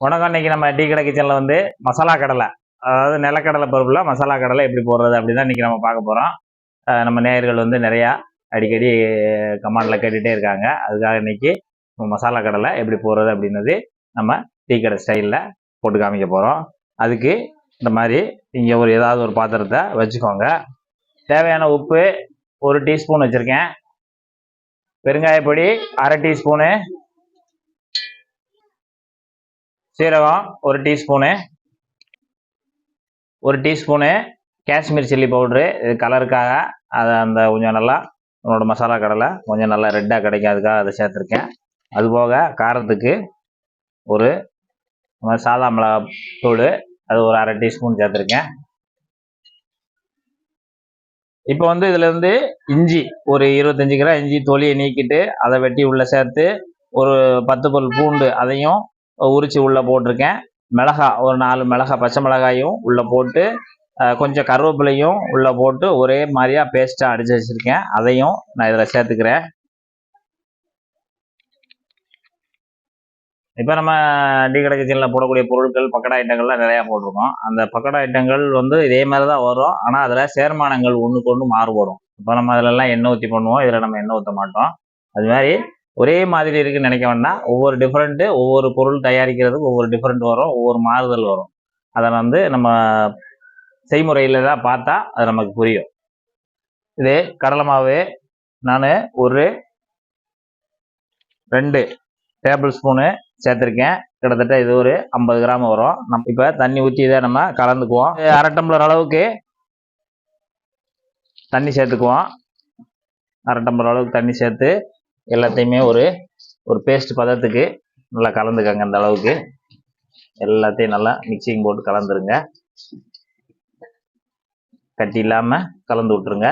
வணக்கம் இன்னைக்கு நம்ம டீ கடை கிச்சனில் வந்து மசாலா கடலை அதாவது நிலக்கடலை பருப்பில் மசாலா கடலை எப்படி போடுறது அப்படின்னு தான் இன்றைக்கி நம்ம பார்க்க போகிறோம் நம்ம நேயர்கள் வந்து நிறையா அடிக்கடி கமாண்டில் கேட்டுகிட்டே இருக்காங்க. அதுக்காக இன்னைக்கு மசாலா கடலை எப்படி போடுறது அப்படின்னது நம்ம டீ கடை ஸ்டைலில் போட்டு காமிக்க போகிறோம் அதுக்கு இந்த மாதிரி இங்கே ஒரு ஏதாவது ஒரு பாத்திரத்தை வச்சுக்கோங்க. தேவையான உப்பு ஒரு டீஸ்பூன் வச்சுருக்கேன். பெருங்காயப்பொடி அரை டீஸ்பூனு சீரகம் ஒரு டீஸ்பூனு ஒரு டீஸ்பூனு காஷ்மீர் சில்லி பவுட்ரு. இது கலருக்காக அதை அந்த கொஞ்சம் நல்லா உன்னோட மசாலா கடலை கொஞ்சம் நல்லா ரெட்டாக கிடைக்கும். அதுக்காக அதை சேர்த்துருக்கேன். அதுபோக காரத்துக்கு ஒரு சாதா மிளகா தூள் அது ஒரு அரை டீஸ்பூன் சேர்த்துருக்கேன். இப்போ வந்து இதுலேருந்து இஞ்சி ஒரு இருபத்தஞ்சி கிராம் இஞ்சி தொலியை நீக்கிட்டு அதை வெட்டி உள்ளே சேர்த்து ஒரு பத்து பல் பூண்டு அதையும் உரிச்சு உள்ளே போட்டிருக்கேன். மிளகா ஒரு நாலு மிளகா பச்சை மிளகாயும் உள்ளே போட்டு கொஞ்சம் கருவேப்பிலையும் உள்ளே போட்டு ஒரே மாதிரியா பேஸ்ட்டாக அடித்து வச்சுருக்கேன். அதையும் நான் இதில் சேர்த்துக்கிறேன். இப்போ நம்ம டீ கடை கிச்சனில் போடக்கூடிய பொருட்கள் பக்கடா ஐட்டங்கள்லாம் நிறையா போட்டிருக்கோம். அந்த பக்கடா ஐட்டங்கள் வந்து இதே மாதிரி தான் வரும். ஆனால் அதில் சேர்மானங்கள் ஒன்றுக்கு ஒன்று மாறுபடும். இப்போ நம்ம அதிலெல்லாம் எண்ணெய் ஊற்றி பண்ணுவோம். இதில் நம்ம எண்ணெய் ஊற்ற மாட்டோம். அது மாதிரி ஒரே மாதிரி இருக்குன்னு நினைக்க வேண்டாம். ஒவ்வொரு டிஃப்ரெண்ட்டு ஒவ்வொரு பொருள் தயாரிக்கிறதுக்கு ஒவ்வொரு டிஃப்ரெண்ட் வரும் ஒவ்வொரு மாறுதல் வரும். அதை வந்து நம்ம செய்முறையில் தான் பார்த்தா அது நமக்கு புரியும். இது கடலை மாவு நான் ஒரு ரெண்டு டேபிள் ஸ்பூனு சேர்த்துருக்கேன். கிட்டத்தட்ட இது ஒரு ஐம்பது கிராம் வரும். நம்ம இப்போ தண்ணி ஊற்றி இதை நம்ம கலந்துக்குவோம். அரை டம்ளர் அளவுக்கு தண்ணி சேர்த்துக்குவோம். அரை டம்ளர் அளவுக்கு தண்ணி சேர்த்து எல்லாத்தையுமே ஒரு ஒரு பேஸ்ட் பதத்துக்கு நல்லா கலந்துக்கங்க அந்த அளவுக்கு. எல்லாத்தையும் நல்லா மிக்சிங் போட்டு கலந்துருங்க. கட்டி இல்லாமல் கலந்து விட்டுருங்க.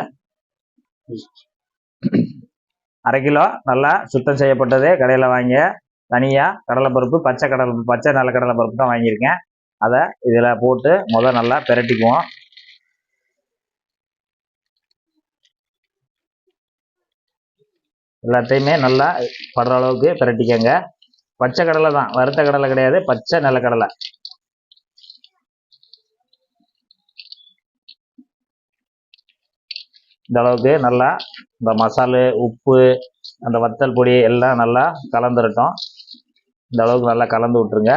அரை கிலோ நல்லா சுத்தம் செய்யப்பட்டது. கடையில் வாங்கிய தனியாக கடலைப்பருப்பு பச்சை கடலை பச்சை நல்ல பருப்பு தான் வாங்கியிருக்கேன். அதை இதில் போட்டு முதல் நல்லா பிரட்டிக்குவோம். எல்லாத்தையுமே நல்லா படுற அளவுக்கு பிரட்டிக்கங்க. பச்சை கடலை தான். வறுத்த கடலை கிடையாது. பச்சை நிலக்கடலை. இந்த அளவுக்கு நல்லா இந்த மசாலு உப்பு அந்த வத்தல் பொடி எல்லாம் நல்லா கலந்துரட்டும். இந்த அளவுக்கு நல்லா கலந்து விட்டுருங்க.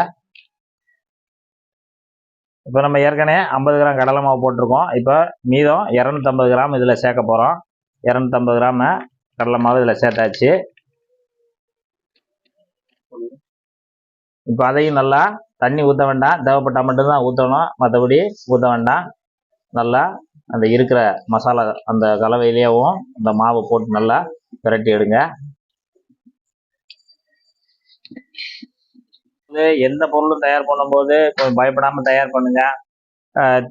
இப்போ நம்ம ஏற்கனவே ஐம்பது கிராம் கடலை மாவு போட்டிருக்கோம். இப்போ மீதம் இரநூத்தம்பது கிராம் இதில் சேர்க்க போகிறோம். இரநூத்தம்பது கிராம கடலை மாவு இதில் சேர்த்தாச்சு. இப்போ அதையும் நல்லா தண்ணி ஊற்ற வேண்டாம். தேவைப்பட்டால் மட்டும்தான் ஊற்றணும் மற்றபடி ஊற்ற வேண்டாம். நல்லா அந்த இருக்கிற மசாலா அந்த கலவையிலேயும் அந்த மாவை போட்டு நல்லா விரட்டி எடுங்க. இது எந்த பொருளும் தயார் பண்ணும்போது கொஞ்சம் பயப்படாமல் தயார் பண்ணுங்க.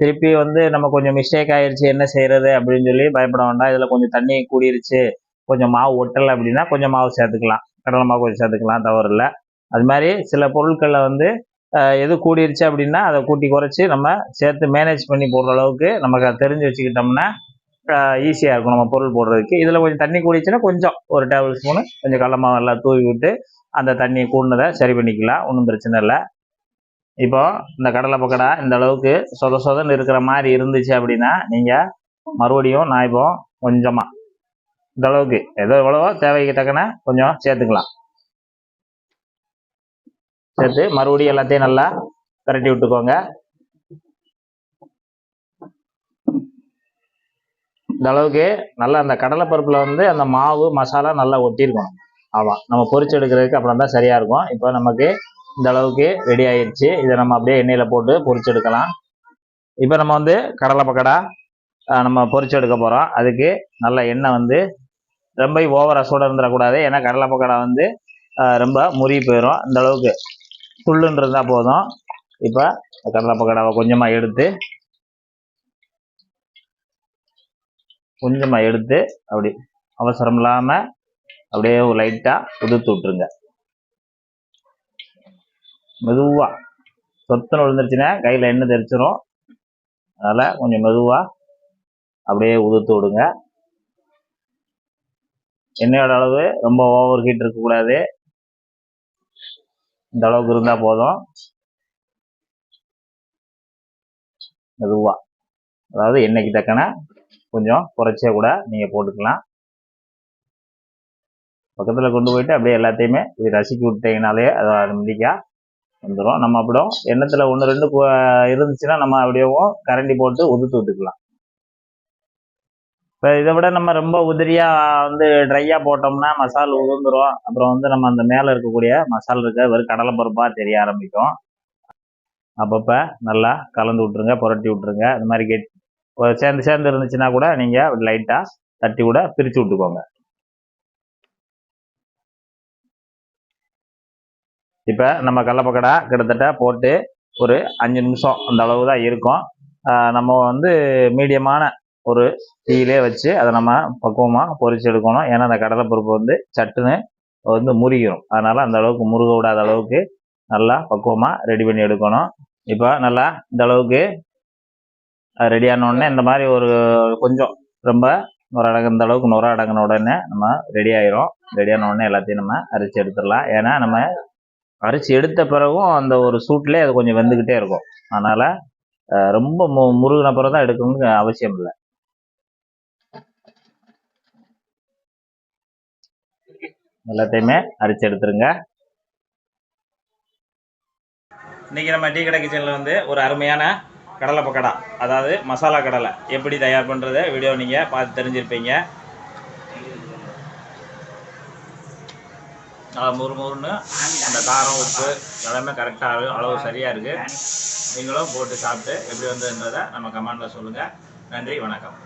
திருப்பி வந்து நம்ம கொஞ்சம் மிஸ்டேக் ஆயிடுச்சு என்ன செய்யறது அப்படின்னு சொல்லி பயப்பட வேண்டாம். இதில் கொஞ்சம் தண்ணி கூடிருச்சு. கொஞ்சம் மாவு ஒட்டலை அப்படின்னா கொஞ்சம் மாவு சேர்த்துக்கலாம். கடலை மாவு கொஞ்சம் சேர்த்துக்கலாம் தவறு இல்லை அது மாதிரி சில பொருட்களில் வந்து எது கூடிருச்சு அப்படின்னா அதை கூட்டி குறைச்சி நம்ம சேர்த்து மேனேஜ் பண்ணி போடுற அளவுக்கு நமக்கு அதை தெரிஞ்சு வச்சுக்கிட்டோம்னா ஈஸியாக இருக்கும் நம்ம பொருள் போடுறதுக்கு. இதில் கொஞ்சம் தண்ணி கூடிச்சுன்னா கொஞ்சம் ஒரு டேபிள் ஸ்பூனு கொஞ்சம் கடல நல்லா தூவி விட்டு அந்த தண்ணியை கூடினதை சரி பண்ணிக்கலாம். ஒன்றும் பிரச்சனை இல்லை. இப்போ இந்த கடலை பக்கடா இந்த அளவுக்கு சொத சொதன்னு இருக்கிற மாதிரி இருந்துச்சு அப்படின்னா நீங்கள் மறுபடியும் நான் இப்போ கொஞ்சமாக இந்த அளவுக்கு. ஏதோ எவ்வளவோ தேவைக்கு தக்கன கொஞ்சம் சேர்த்துக்கலாம். சேர்த்து மறுபடியும் எல்லாத்தையும் நல்லா பிரட்டி விட்டுக்கோங்க. இந்த அளவுக்கு நல்லா அந்த கடலைப்பருப்பில் வந்து அந்த மாவு மசாலா நல்லா ஒட்டியிருக்கணும். ஆமாம் நம்ம பொரிச்சு எடுக்கிறதுக்கு அப்புறம் தான் சரியாக இருக்கும். இப்போ நமக்கு இந்த அளவுக்கு ரெடி ஆயிடுச்சு இதை நம்ம அப்படியே எண்ணெயில் போட்டு பொரிச்சு எடுக்கலாம். இப்போ நம்ம வந்து கடலை பக்கடா நம்ம பொரிச்சு எடுக்க போகிறோம் அதுக்கு நல்ல எண்ணெய் வந்து ரொம்ப ஓவராக சூடாக இருந்துடக்கூடாது. ஏன்னா கடலை பக்கடா வந்து ரொம்ப முறி போயிடும் இந்த அளவுக்கு துள்ளுன்னு இருந்தால் போதும். இப்போ கடலை பக்கடாவை கொஞ்சமாக எடுத்து கொஞ்சமாக எடுத்து அப்படி அவசரம் இல்லாமல் அப்படியே லைட்டாக உதுத்து விட்டுருங்க. மெதுவாக சொத்தனை விழுந்துருச்சுன்னா கையில் எண்ணெய் தெரிச்சிரும் அதனால் கொஞ்சம் மெதுவாக அப்படியே உதுத்து விடுங்க. எண்ணெயோட அளவு ரொம்ப ஓவர் ஹீட் இருக்கக்கூடாது. இந்த அளவுக்கு இருந்தால் போதும். மெதுவாக அதாவது எண்ணெய்க்கு தக்கன கொஞ்சம் குறைச்சே கூட நீங்கள் போட்டுக்கலாம். பக்கத்தில் கொண்டு போயிட்டு அப்படியே எல்லாத்தையுமே இது ரசிக்கி விட்டீங்கனாலே அதை ஆட்டோமேட்டிக்காக வந்துடும் நம்ம அப்படியும் எண்ணத்தில் ஒன்று ரெண்டு இருந்துச்சுன்னா நம்ம அப்படியேவும் கரண்டி போட்டு உதுத்து விட்டுக்கலாம். இப்போ இதை விட நம்ம ரொம்ப உதிரியாக வந்து ட்ரையாக போட்டோம்னா மசால் உதிர்ந்துரும். அப்புறம் வந்து நம்ம அந்த மேலே இருக்கக்கூடிய மசால் இருக்க வெறும் கடலை பருப்பாக தெரிய ஆரம்பிக்கும். அப்பப்போ நல்லா கலந்து விட்ருங்க புரட்டி விட்ருங்க இந்த மாதிரி கெட் சேர்ந்து சேர்ந்து இருந்துச்சுன்னா கூட நீங்கள் லைட்டாக தட்டி கூட பிரித்து விட்டுக்கோங்க. இப்போ நம்ம கடலப்பக்கடா கிட்டத்தட்ட போட்டு ஒரு அஞ்சு நிமிஷம் அந்த அளவு தான் இருக்கும் நம்ம வந்து மீடியமான ஒரு தீயிலே வச்சு அதை நம்ம பக்குவமாக பொறிச்சு எடுக்கணும். ஏன்னா அந்த கடலைப்பருப்பு வந்து சட்டுன்னு வந்து முறிக்கும் அதனால் அந்த அளவுக்கு முருக விடாத அளவுக்கு நல்லா பக்குவமாக ரெடி பண்ணி எடுக்கணும். இப்போ நல்லா இந்த அளவுக்கு ரெடி உடனே இந்த மாதிரி ஒரு கொஞ்சம் ரொம்ப நுர அடங்க இந்த அளவுக்கு நுர அடங்கின உடனே நம்ம ரெடி ஆயிரும். ரெடியான உடனே எல்லாத்தையும் நம்ம அரிச்சு எடுத்துடலாம். ஏன்னா நம்ம அரிச்சு எடுத்த பிறகும் அந்த ஒரு சூட்லேயே அது கொஞ்சம் வெந்துக்கிட்டே இருக்கும். அதனால் ரொம்ப மு முருகின பிறகு தான் எடுக்கணும்னு அவசியம் இல்லை. எல்லாத்தையுமே அரிச்சு எடுத்துருங்க. இன்றைக்கி நம்ம டீ கடை கிச்சனில் வந்து ஒரு அருமையான கடலை பக்கடா அதாவது மசாலா கடலை எப்படி தயார் பண்ணுறது வீடியோ நீங்கள் பார்த்து தெரிஞ்சிருப்பீங்க. நல்லா முறு முறுன்னு அந்த காரம் உப்பு எல்லாமே கரெக்டாக அளவு சரியாக இருக்குது நீங்களும் போட்டு சாப்பிட்டு எப்படி வந்ததுன்றதை நம்ம கமெண்டில் சொல்லுங்கள் நன்றி வணக்கம்.